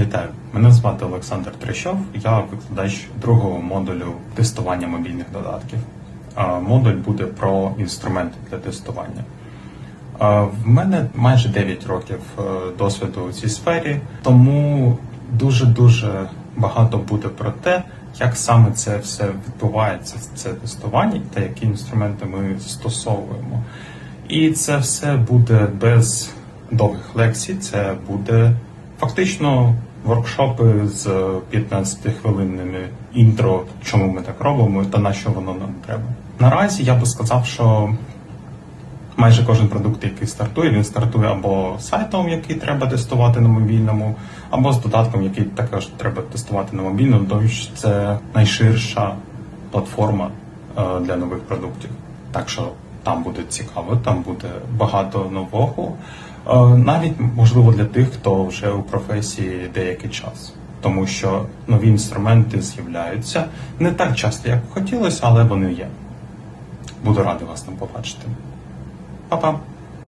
Вітаю, мене звати Олександр Трещов. Я викладач другого модулю тестування мобільних додатків. Модуль буде про інструменти для тестування. В мене майже 9 років е, досвіду у цій сфері, тому дуже дуже багато буде про те, як саме це все відбувається, це тестування та які інструменти ми застосовуємо. І це все буде без довгих лекцій, це буде фактично воркшопи з 15-хвилинними інтро, чому ми так робимо та на що воно нам треба. Наразі я би сказав, що майже кожен продукт, який стартує, він стартує або сайтом, який треба тестувати на мобільному, або з додатком, який також треба тестувати на мобільному, тому що це найширша платформа е, для нових продуктів. Так що там буде цікаво, там буде багато нового, Е, навіть можливо для тих, хто вже у професії деякий час. Тому що нові інструменти з'являються не так часто, як хотілося, але вони є. Буду радий вас там побачити. Па-па!